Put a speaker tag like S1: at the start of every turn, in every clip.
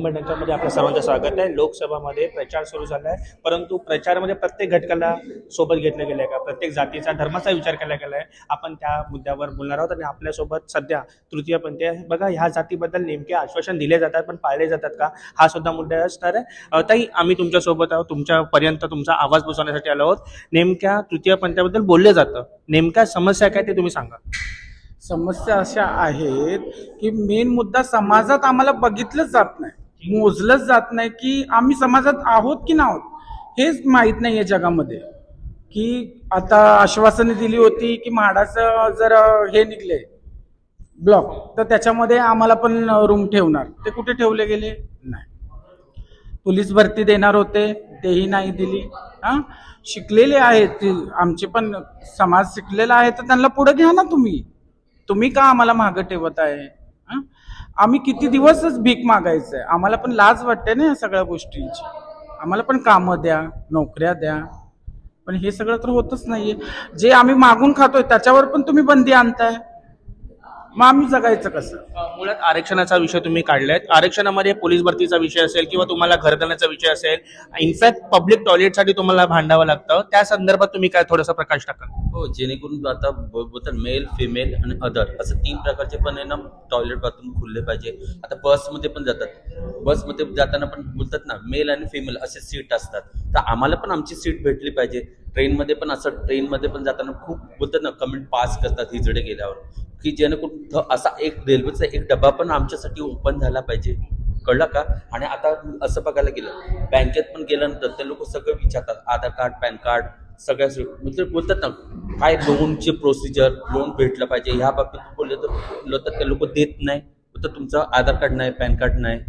S1: मुंबई त्यांच्यामध्ये आपल्या सर्वांचं स्वागत आहे. लोकसभामध्ये प्रचार सुरू झाला आहे परंतु प्रचारामध्ये प्रत्येक घटकाला सोबत घेतलं गेलं आहे का? प्रत्येक जातीचा धर्माचा विचार केला गेला आहे आपण त्या मुद्द्यावर बोलणार आहोत आणि आपल्यासोबत सध्या तृतीयपंथी आहे. बघा ह्या जातीबद्दल नेमके आश्वासन दिले जातात पण पाळले जातात का? हा सुद्धा मुद्दा असणार आहे. ताई आम्ही तुमच्यासोबत आहोत. तुमच्यापर्यंत तुमचा आवाज पोचवण्यासाठी आलो आहोत. नेमक्या तृतीयपंथाबद्दल बोलले जातं. नेमक्या समस्या काय ते तुम्ही सांगा.
S2: समस्या अशा आहेत की मेन मुद्दा समाजात आम्हाला बघितलंच जात नाही. मोजलंच जात नाही की आम्ही समाजात आहोत की नाहोत हेच माहीत नाही आहे जगामध्ये. की आता आश्वासने दिली होती की म्हाडाचं जर हे निघले ब्लॉक तर त्याच्यामध्ये आम्हाला पण रूम ठेवणार. ते कुठे ठेवले गेले? नाही. पोलीस भरती देणार होते तेही नाही दिली. हां? शिकलेले आहेत आमचे पण समाज शिकलेला आहे तर त्यांना पुढे घ्या ना तुम्ही. तुम्ही का आम्हाला मागं ठेवत आहे? हं? आम्ही किती दिवसच भीक मागायचं आहे आम्हाला पण लाज वाटते ना या सगळ्या गोष्टींची. आम्हाला पण कामं द्या नोकऱ्या द्या. पण हे सगळं तर होतच नाहीये. जे आम्ही मागून खातोय त्याच्यावर पण तुम्ही बंदी आणताय. मग आम्ही जगायचं कसं?
S1: मुळात आरक्षणाचा विषय तुम्ही काढलाय आरक्षणामध्ये पोलीस भरतीचा विषय असेल किंवा तुम्हाला घरधनाचा विषय असेल इनफॅक्ट पब्लिक टॉयलेटसाठी तुम्हाला भांडावं लागतं. त्या संदर्भात तुम्ही काय थोडासा प्रकाश टाकाल?
S3: हो जेणेकरून आता बोलतात मेल फिमेल आणि अदर असं तीन प्रकारचे पण आहे ना टॉयलेट बाथरूम खुलले पाहिजे. आता बसमध्ये पण जातात. बसमध्ये जाताना पण बोलतात ना मेल आणि फिमेल असे सीट असतात. तर आम्हाला पण आमची सीट भेटली पाहिजे. ट्रेनमध्ये पण असं ट्रेनमध्ये पण जाताना खूप बोलतात ना कमेंट पास करतात हिजडे गेल्यावर. की जेणेकरून असा एक रेल्वेचा एक डबा पण आमच्यासाठी ओपन झाला पाहिजे. कळलं का? आणि आता असं बघायला गेलं बँकेत पण गेल्यानंतर ते लोक सगळं विचारतात आधार कार्ड पॅन कार्ड सगळ्या म्हणजे बोलतात ना काय लोनची प्रोसिजर लोन भेटलं पाहिजे ह्या बाबतीत बोलले तर बोललं तर ते लोक देत नाही. तर तुमचं आधार कार्ड नाही पॅन कार्ड नाही.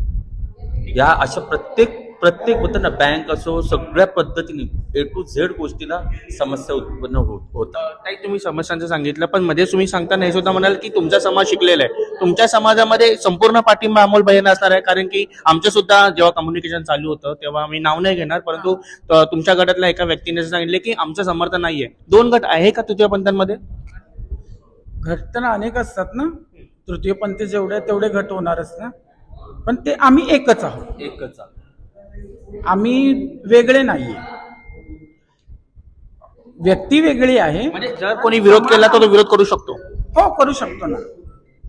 S3: या अशा प्रत्येक प्रत्येक ना बँक असो सगळ्या पद्धतीने ए टू झेड गोष्टीला समस्या उत्पन्न होत होतात
S1: काही तुम्ही समस्यांचं सांगितलं पण मध्ये तुम्ही सांगताना हे सुद्धा म्हणाल की तुमचा समाज शिकलेला आहे. तुमच्या समाजामध्ये संपूर्ण पाठिंबा अमोल भैयाना असणार आहे कारण की आमचं सुद्धा जेव्हा कम्युनिकेशन चालू होतं तेव्हा आम्ही नाव नाही घेणार परंतु तुमच्या गटातल्या एका व्यक्तीने असं सांगितले की आमचं समर्थन नाहीये. दोन गट आहे का तृतीय पंथांमध्ये?
S2: घट तर अनेक असतात ना. तृतीयपंथी जेवढे आहेत, तेवढे घट होणारच ना. पण ते आम्ही एकच आहोत.
S3: एकच
S2: आम्ही वेगळे नाहीये. व्यक्ती वेगळी आहे.
S1: म्हणजे जर कोणी विरोध केला तर तो विरोध करू शकतो.
S2: हो करू शकतो ना.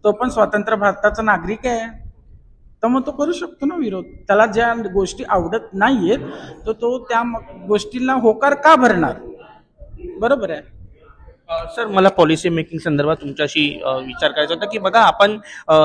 S2: तो पण स्वतंत्र भारताचा नागरिक आहे. तर मग तो करू शकतो ना विरोध. त्याला ज्या गोष्टी आवडत नाहीयेत तर तो त्या म- गोष्टींना होकार का भरणार? बरोबर आहे.
S1: सर मला पॉलिसी मेकिंग संदर्भात तुमच्याशी विचार करायचा होता की बघा आपण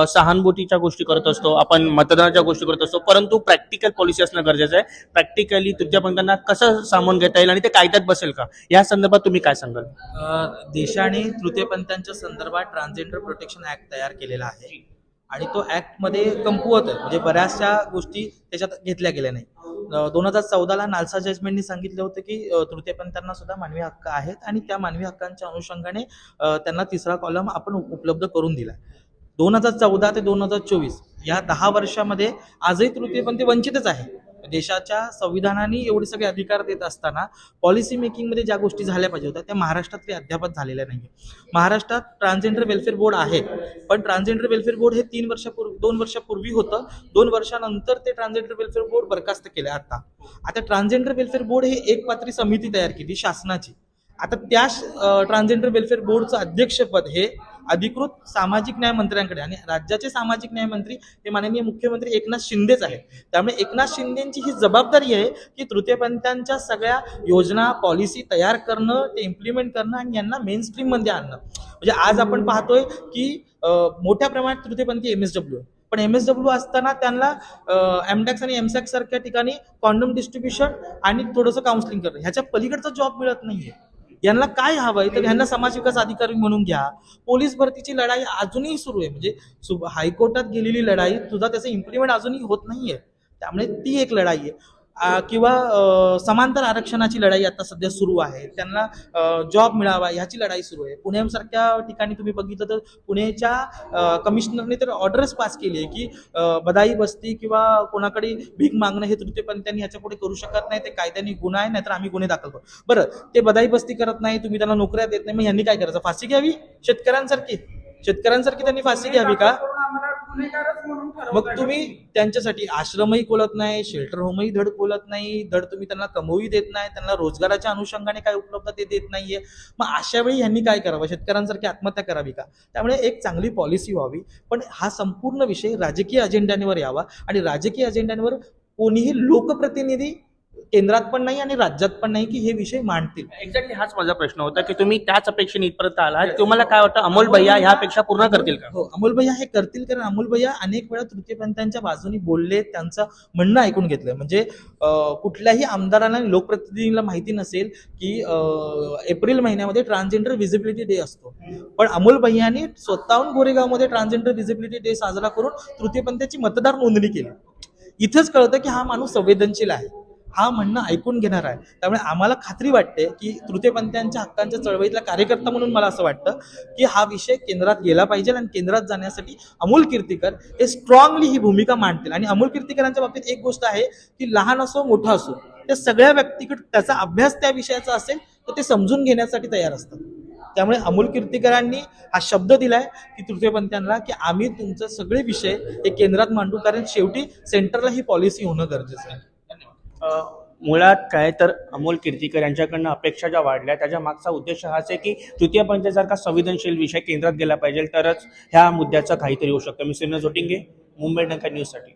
S1: सहानुभूतीच्या गोष्टी करत असतो आपण मतदानाच्या गोष्टी करत असतो परंतु प्रॅक्टिकल पॉलिसी असणं गरजेचं आहे. प्रॅक्टिकली तृतीयपंथांना कसं सामावून घेता येईल आणि ते कायद्यात बसेल का? या संदर्भात तुम्ही काय सांगाल?
S4: अ, देशाने तृतीयपंथांच्या संदर्भात ट्रान्सजेंडर प्रोटेक्शन ऍक्ट तयार केलेला आहे. आणि तो ऍक्टमध्ये कमकुवत आहे म्हणजे बऱ्याचशा गोष्टी त्याच्यात घेतल्या गेल्या नाही दोन हजार चौदाला नालसा जजमेंटनी सांगितलं होतं की तृतीयपंथांना सुद्धा मानवी हक्क आहेत आणि त्या मानवी हक्कांच्या अनुषंगाने त्यांना तिसरा कॉलम आपण उपलब्ध करून दिला दोन हजार चौदा ते दोन हजार चोवीस या दहा वर्षामध्ये आजही तृतीयपंथी वंचितच आहे. देशाच्या संविधानाने एवढे सगळे अधिकार देत असताना पॉलिसी मेकिंगमध्ये ज्या गोष्टी झाल्या पाहिजे होत्या त्या महाराष्ट्रात काही अद्यापच झालेल्या नाही महाराष्ट्रात ट्रान्सजेंडर वेलफेअर बोर्ड आहे पण ट्रान्सजेंडर वेलफेअर बोर्ड हे तीन वर्षापूर्वी दोन वर्षापूर्वी होतं. दोन वर्षानंतर ते ट्रान्सजेंडर वेलफेअर बोर्ड बरखास्त केलं आता. आता ट्रान्सजेंडर वेलफेअर बोर्ड हे एक पात्री समिती तयार केली शासनाची. आता त्या ट्रान्सजेंडर वेलफेअर बोर्डचं अध्यक्षपद हे अधिकृत सामाजिक न्याय मंत्र्यांकडे आणि राज्याचे सामाजिक न्याय मंत्री हे माननीय मुख्यमंत्री एकनाथ शिंदेच आहेत. त्यामुळे एकनाथ शिंदेची ही जबाबदारी आहे की तृतीयपंथांच्या सगळ्या योजना पॉलिसी तयार करणं ते इम्प्लिमेंट करणं आणि यांना मेन स्ट्रीममध्ये आणणं. म्हणजे आज आपण पाहतोय की मोठ्या प्रमाणात तृतीयपंथी एम एस डब्ल्यू पण एम एस डब्ल्यू असताना त्यांना एमडॅक्स आणि एमसॅक्स सारख्या ठिकाणी कॉन्डम डिस्ट्रीब्युशन आणि थोडंसं काउन्सिलिंग करणं. ह्याच्या पलीकडचा जॉब मिळत नाहीये. यांना काय हवंय? तर यांना समाजविकास अधिकारी म्हणून घ्या. पोलीस भरतीची लढाई अजूनही सुरू आहे. म्हणजे हायकोर्टात गेलेली लढाई तुझा त्याचं इम्प्लिमेंट अजूनही होत नाहीये. त्यामुळे ती एक लढाई आहे. किंवा समांतर आरक्षणाची लढाई आता सध्या सुरू आहे. त्यांना जॉब मिळावा ह्याची लढाई सुरू आहे. पुण्यासारख्या ठिकाणी तुम्ही बघितलं तर पुण्याच्या कमिशनरने तर ऑर्डरच पास केली आहे की बदाई बस्ती किंवा कोणाकडे भीक मागणं हे तृतीयपंथीयांनी ह्याच्या पुढे करू शकत नाही. ते कायद्याने गुन्हा आहे नाहीतर आम्ही गुन्हे दाखल करू बरं ते बदाई बस्ती करत नाही तुम्ही त्यांना नोकऱ्या देत नाही मग यांनी काय करायचं? फाशी घ्यावी? शेतकऱ्यांसारखी? शेतकऱ्यांसारखी त्यांनी फाशी घ्यावी का?
S2: गुन्हेगारच म्हणून ठरवलं
S4: मग तुम्ही त्यांच्यासाठी आश्रमही खोलत नाही शेल्टर होमही धड खोलत नाही धड तुम्ही त्यांना कमवूही देत नाही त्यांना रोजगाराच्या अनुषंगाने काय उपलब्ध ते देत नाहीये. मग अशा वेळी यांनी काय करावं? शेतकऱ्यांसारखी आत्महत्या करावी का? त्यामुळे एक चांगली पॉलिसी व्हावी. पण हा संपूर्ण विषय राजकीय अजेंड्यांवर यावा आणि राजकीय अजेंड्यांवर कोणीही लोकप्रतिनिधी केंद्रात पण नाही आणि राज्यात पण नाही की हे विषय मांडतील.
S1: एक्झॅक्टली हाच माझा प्रश्न होता की तुम्ही त्याच अपेक्षेने इथपर्यंत आलात. तुम्हाला काय वाटतं अमोल भैया ह्यापेक्षा पूर्ण करतील का?
S4: हो अमोल भैया हे करतील कारण अमोल भैया अनेक वेळा तृतीयपंथांच्या बाजूने बोलले त्यांचं म्हणणं ऐकून घेतलं. म्हणजे कुठल्याही आमदाराला आणि लोकप्रतिनिधीला माहिती नसेल की एप्रिल महिन्यामध्ये ट्रान्सजेंडर व्हिजिबिलिटी डे असतो. पण अमोल भैयानी स्वतःहून गोरेगावमध्ये ट्रान्सजेंडर व्हिजिबिलिटी डे साजरा करून तृतीयपंथाची मतदार नोंदणी केली. इथंच कळतं की हा माणूस संवेदनशील आहे. हा म्हणणं ऐकून घेणार आहे. त्यामुळे आम्हाला खात्री वाटते की तृतीयपंथ्यांच्या हक्कांच्या चळवळीतला कार्यकर्ता म्हणून मला असं वाटतं की हा विषय केंद्रात गेला पाहिजे आणि केंद्रात जाण्यासाठी अमोल कीर्तीकर हे स्ट्रॉंगली ही भूमिका मांडतील. आणि अमोल कीर्तीकरांच्या बाबतीत एक गोष्ट आहे की लहान असो मोठा असो त्या सगळ्या व्यक्तीकडे त्याचा अभ्यास त्या विषयाचा असेल तर ते समजून घेण्यासाठी तयार असतात. त्यामुळे अमोल कीर्तीकरांनी हा शब्द दिलाय की तृतीयपंथ्यांना की आम्ही तुमचे सगळे विषय हे केंद्रात मांडू कारण शेवटी सेंटरला ही पॉलिसी होणं गरजेचं आहे.
S1: मुळात काय तर अमोल कीर्तीकर यांच्याकडनं अपेक्षा ज्या वाढल्या त्याच्या मागचा उद्देश हाच आहे की तृतीय पंचायतसारखा संवेदनशील विषय केंद्रात गेला पाहिजे तरच ह्या मुद्द्याचं काहीतरी होऊ शकतं. मी सिन्हा जोटिंगे मुंबई नका न्यूजसाठी.